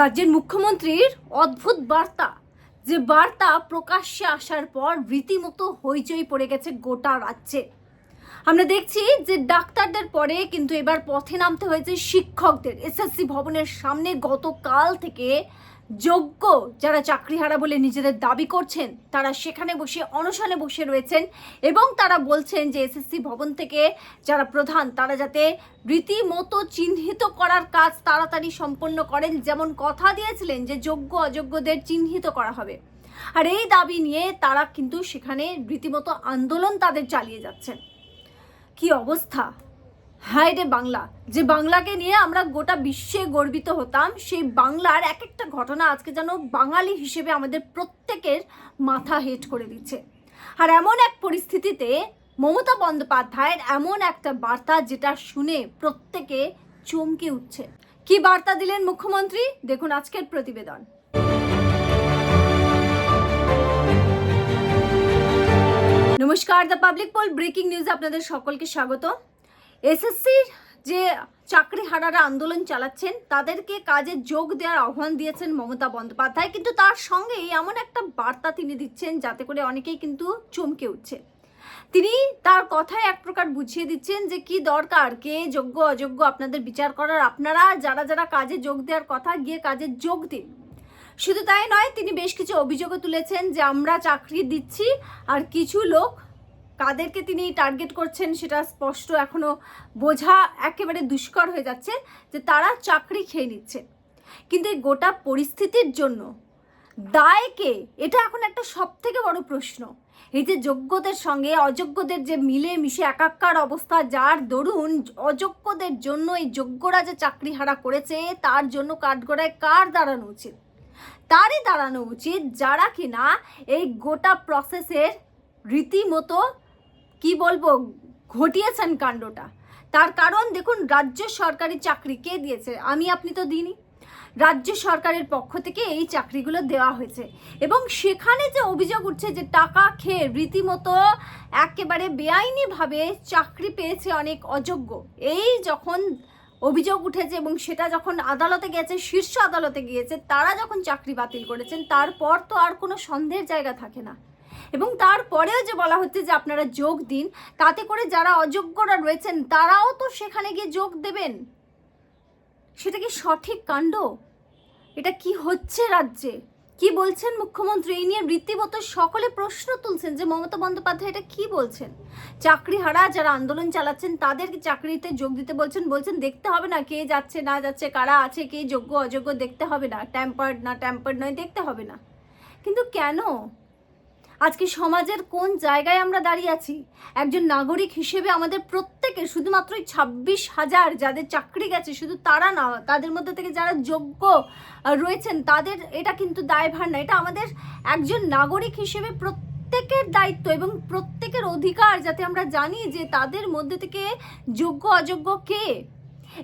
রাজ্যের মুখ্যমন্ত্রীর অদ্ভুত বার্তা, যে বার্তা প্রকাশ্যে আসার পর রীতিমতো হইচই পড়ে গেছে গোটা রাজ্যে। আমরা দেখছি যে ডাক্তারদের পরে কিন্তু এবার পথে নামতে হয়েছে শিক্ষকদের। এসএসসি ভবনের সামনে গতকাল থেকে যোগ্য যারা চাকরিহারা বলে নিজেদের দাবি করছেন, তারা সেখানে বসে অনশনে বসে রয়েছেন এবং তারা বলছেন যে এসএসসি ভবন থেকে যারা প্রধান, তারা যাতে রীতিমতো চিহ্নিত করার কাজ তাড়াতাড়ি সম্পন্ন করেন। যেমন কথা দিয়েছিলেন যে যোগ্য, অযোগ্যদের চিহ্নিত করা হবে। আর এই দাবি নিয়ে তারা কিন্তু সেখানে রীতিমতো আন্দোলন তাদের চালিয়ে যাচ্ছেন। কি অবস্থা? হায় রে বাংলা, যে বাংলাকে নিয়ে আমরা গোটা বিশ্বে গর্বিত হতাম, সেই বাংলার এক একটা ঘটনা আজকে যেন বাঙালি হিসেবে আমাদের প্রত্যেকের মাথা হেট করে দিচ্ছে। আর এমন এক পরিস্থিতিতে মমতা বন্দ্যোপাধ্যায়ের এমন একটা বার্তা যেটা শুনে প্রত্যেকে চমকে উঠছে। কি বার্তা দিলেন মুখ্যমন্ত্রী? দেখুন আজকের প্রতিবেদন। নমস্কার, the public poll breaking news আপনাদের সকলকে স্বাগত। এসএসসির যে চাকরি হারারা আন্দোলন চালাচ্ছেন, তাদেরকে কাজে যোগ দেওয়ার আহ্বান দিয়েছেন মমতা বন্দ্যোপাধ্যায়। কিন্তু তার সঙ্গেই এমন একটা বার্তা তিনি দিচ্ছেন, যাতে করে অনেকেই কিন্তু চমকে উঠছে। তিনি তার কথায় এক প্রকার বুঝিয়ে দিচ্ছেন যে, কি দরকার? কে যোগ্য, অযোগ্য? আপনাদের বিচার করার আপনারা যারা যারা কাজে যোগ দেওয়ার কথা, গিয়ে কাজে যোগ দিন। শুধু তাই নয়, তিনি বেশ কিছু অভিযোগও তুলেছেন যে আমরা চাকরি দিচ্ছি আর কিছু লোক কাদেরকে তিনি টার্গেট করছেন সেটা স্পষ্ট এখনও বোঝা একেবারে দুষ্কর হয়ে যাচ্ছে যে তারা চাকরি খেয়ে নিচ্ছে। কিন্তু এই গোটা পরিস্থিতির জন্য দায় কে? এটা এখন একটা সব থেকে বড় প্রশ্ন। এই যে যোগ্যদের সঙ্গে অযোগ্যদের যে মিলে মিশে একাকার অবস্থা, যার দরুন অযোগ্যদের জন্য এই যোগ্যরা যে চাকরি হারা করেছে, তার জন্য কাঠগড়ায় কার দাঁড়ানো উচিত? তারই দাঁড়ানো উচিত যারা কিনা এই গোটা প্রসেসের রীতিমতো, কি বলব, ঘটিয়েছেন কাণ্ডটা। তার কারণ দেখুন, রাজ্য সরকারি চাকরি কে দিয়েছে? আমি, আপনি তো দিইনি রাজ্য সরকারের পক্ষ থেকে এই চাকরিগুলো দেওয়া হয়েছে। এবং সেখানে যে অভিযোগ উঠছে যে টাকা খেয়ে রীতিমতো একেবারে বেআইনিভাবে চাকরি পেয়েছে অনেক অযোগ্য, এই যখন অভিযোগ উঠেছে এবং সেটা যখন আদালতে গেছে শীর্ষ আদালতে গিয়েছে, তারা যখন চাকরি বাতিল করেছেন, তারপর তো আর কোনো সন্দেহের জায়গা থাকে না। এবং তারপরেও যে বলা হচ্ছে যে আপনারা যোগ দিন, তাতে করে যারা অযোগ্যরা রয়েছেন, তারাও তো সেখানে গিয়ে যোগ দেবেন। সেটা কি সঠিক কাণ্ড? এটা কি হচ্ছে রাজ্যে? কি বলছেন মুখ্যমন্ত্রী? এই নিয়ে রীতিমতো সকলে প্রশ্ন তুলছেন যে মমতা বন্দ্যোপাধ্যায় এটা কি বলছেন? চাকরি হারা যারা আন্দোলন চালাচ্ছেন তাদেরকে চাকরিতে যোগ দিতে বলছেন? বলছেন, দেখতে হবে না কে যাচ্ছে, না যাচ্ছে, কারা আছে, কে যোগ্য, অযোগ্য, দেখতে হবে না। ট্যাম্পার্ড না ট্যাম্পার্ড নয়, দেখতে হবে না। কিন্তু কেন? আজকে সমাজের কোন জায়গায় আমরা দাঁড়িয়ে আছি? একজন নাগরিক হিসেবে আমাদের প্রত্যেকের শুধুমাত্র ছাব্বিশ হাজার যাদের চাকরি গেছে, শুধু তারা না, তাদের মধ্যে থেকে যারা যোগ্য রয়েছেন, তাদের এটা কিন্তু দায়ভার না। এটা আমাদের একজন নাগরিক হিসেবে প্রত্যেকের দায়িত্ব এবং প্রত্যেকের অধিকার যাতে আমরা জানি যে তাদের মধ্যে থেকে যোগ্য, অযোগ্য কে?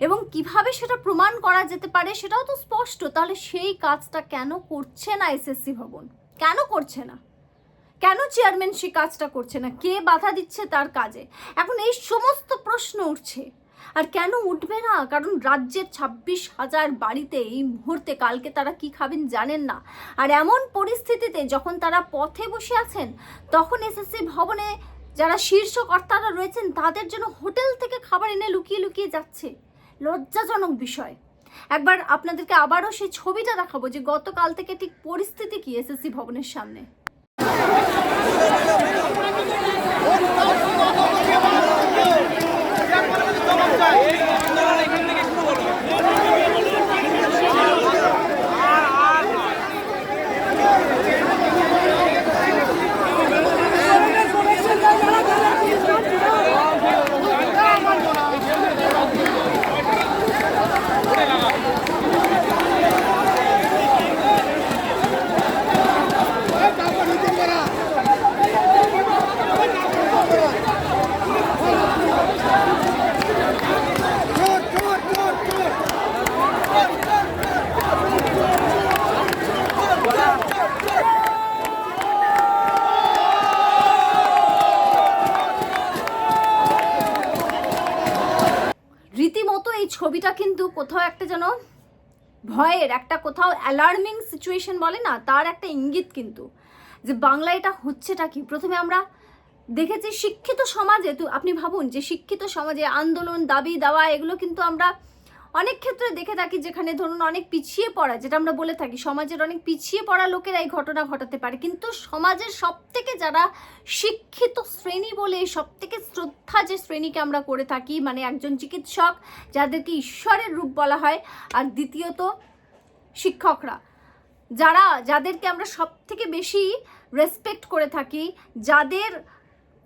এবং কীভাবে সেটা প্রমাণ করা যেতে পারে সেটাও তো স্পষ্ট। তাহলে সেই কাজটা কেন করছে না এসএসসি ভবন? কেন করছে না? কেন চেয়ারম্যান সে কাজটা করছে না? কে বাধা দিচ্ছে তার কাজে? এখন এই সমস্ত প্রশ্ন উঠছে। আর কেন উঠবে না? কারণ রাজ্যের ছাব্বিশ হাজার বাড়িতে এই মুহূর্তে কালকে তারা কি খাবেন জানেন না। আর এমন পরিস্থিতিতে যখন তারা পথে বসে আছেন, তখন এসএসসি ভবনে যারা শীর্ষ কর্তারা রয়েছেন, তাদের জন্য হোটেল থেকে খাবার এনে লুকিয়ে লুকিয়ে যাচ্ছে। লজ্জাজনক বিষয়। একবার আপনাদেরকে আবারও সেই ছবিটা দেখাবো যে গতকাল থেকে ঠিক পরিস্থিতি কি এসএসসি ভবনের সামনে। Oh, রীতিমতো এই ছবিটা কিন্তু কোথাও একটা যেন ভয়ের, একটা কোথাও অ্যালার্মিং সিচুয়েশন বলে না, তার একটা ইঙ্গিত কিন্তু যে বাংলা এটা হচ্ছেটা কি? প্রথমে আমরা দেখেছি শিক্ষিত সমাজে, তো আপনি ভাবুন যে শিক্ষিত সমাজে আন্দোলন দাবি দাওয়া এগুলো কিন্তু আমরা অনেক ক্ষেত্রে দেখে থাকি যেখানে ধরুন অনেক পিছিয়ে পড়া, যেটা আমরা বলে থাকি, সমাজের অনেক পিছিয়ে পড়া লোকেরা এই ঘটনা ঘটাতে পারে। কিন্তু সমাজের সব থেকে যারা শিক্ষিত শ্রেণি বলে সব থেকে শ্রদ্ধা যে শ্রেণীকে আমরা করে থাকি মানে একজন চিকিৎসক যাদেরকে ঈশ্বরের রূপ বলা হয়, আর দ্বিতীয়ত শিক্ষকরা। যারা, যাদেরকে আমরা সব থেকে বেশি রেসপেক্ট করে থাকি, যাদের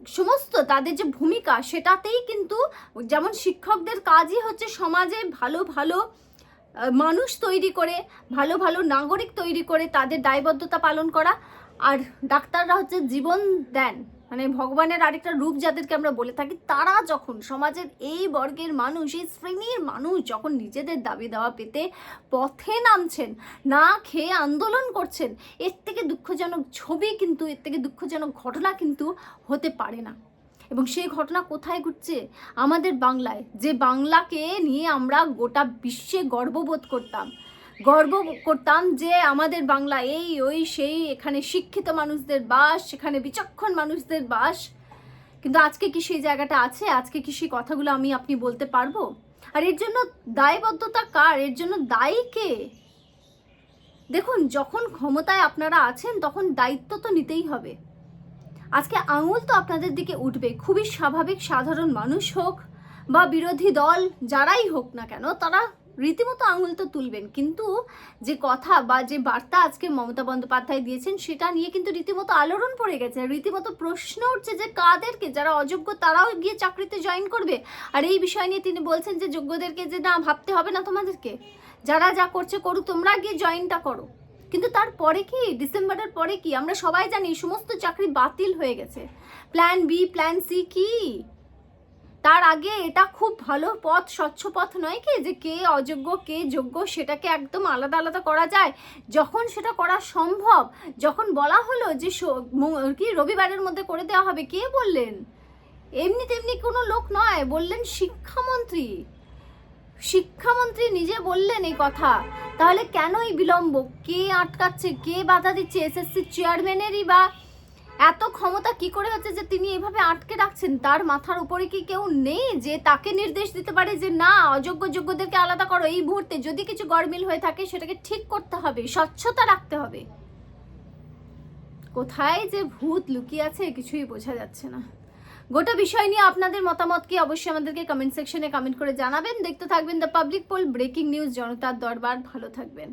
সমস্ত তাদের যে ভূমিকা সেটাতেই কিন্তু যেমন শিক্ষকদের কাজই হচ্ছে সমাজে ভালো ভালো মানুষ তৈরি করে, ভালো ভালো নাগরিক তৈরি করে তাদের দায়বদ্ধতা পালন করা। আর ডাক্তাররা হচ্ছে জীবন দেন। মানে ভগবানের আরেকটা রূপ যাদেরকে আমরা বলে থাকি, তারা যখন সমাজের এই বর্গের মানুষ, এই শ্রেণির মানুষ যখন নিজেদের দাবি দেওয়া পেতে পথে নামছেন, না খেয়ে আন্দোলন করছেন, এর থেকে দুঃখজনক ছবি কিন্তু, এর থেকে দুঃখজনক ঘটনা কিন্তু হতে পারে না। এবং সেই ঘটনা কোথায় ঘটছে? আমাদের বাংলায়। যে বাংলাকে নিয়ে আমরা গোটা বিশ্বে গর্ববোধ করতাম। গর্ব করতাম যে আমাদের বাংলা এই, ওই, সেই, এখানে শিক্ষিত মানুষদের বাস সেখানে বিচক্ষণ মানুষদের বাস। কিন্তু আজকে কি সেই জায়গাটা আছে? আজকে কি সেই কথাগুলো আমি আপনি বলতে পারব? আর এর জন্য দায়বদ্ধতা কার? এর জন্য দায়ী কে? দেখুন, যখন ক্ষমতায় আপনারা আছেন, তখন দায়িত্ব তো নিতেই হবে। আজকে আঙুল তো আপনাদের দিকে উঠবে। খুবই স্বাভাবিক সাধারণ মানুষ হোক বা বিরোধী দল, যারাই হোক না কেন, তারা রীতিমতো আঙুল তো তুলবেন, কিন্তু যে কথা বা যে বার্তা আজকে মমতা বন্দ্যোপাধ্যায় দিয়েছেন সেটা নিয়ে কিন্তু রীতিমতো আলোড়ন পড়ে গেছে রীতিমতো প্রশ্ন উঠছে যে কাদেরকে, যারা অযোগ্য তারাও গিয়ে চাকরিতে জয়েন করবে? আর এই বিষয় নিয়ে তিনি বলছেন যে যোগ্যদেরকে যে না ভাবতে হবে না তোমাদেরকে, যারা যা করছে করুক, তোমরা গিয়ে জয়েনটা করো। কিন্তু তারপরে কি? ডিসেম্বরের পরে কি? আমরা সবাই জানি সমস্ত চাকরি বাতিল হয়ে গেছে। প্ল্যান বি প্ল্যান সি কি? তার আগে এটা খুব ভালো পথ, স্বচ্ছ পথ নয় কি? যে কে অযোগ্য, কে যোগ্য সেটাকে একদম আলাদা আলাদা করা যায়। যখন সেটা করা সম্ভব, যখন বলা হলো যে কি রবিবারের মধ্যে করে দেওয়া হবে, কে বললেন? এমনি তেমনি কোনো লোক নয়, বললেন শিক্ষামন্ত্রী। শিক্ষামন্ত্রী নিজে বললেন এই কথা। তাহলে কেনই বিলম্ব? কে আটকাচ্ছে, কে বাধা দিচ্ছে? এসএসসি চেয়ারম্যানেরই বা এত ক্ষমতা কি করে হচ্ছে যে তিনি এভাবে আটকে রাখছেন? তার মাথার উপরে কি কেউ নেই যে তাকে নির্দেশ দিতে পারে যে না অযোগ্য যোগ্যদেরকে আলাদা করো এই মুহূর্তে। যদি কিছু গরমিল হয়ে থাকে, সেটাকে ঠিক করতে হবে, স্বচ্ছতা রাখতে হবে। কোথায় যে ভূত লুকিয়ে আছে, কিছুই বোঝা যাচ্ছে না। গোটা বিষয় নিয়ে আপনাদের মতামত কি অবশ্যই আমাদেরকে কমেন্ট সেকশনে কমেন্ট করে জানাবেন। দেখতে থাকবেন the public poll breaking news জনতার দরবার। ভালো থাকবেন।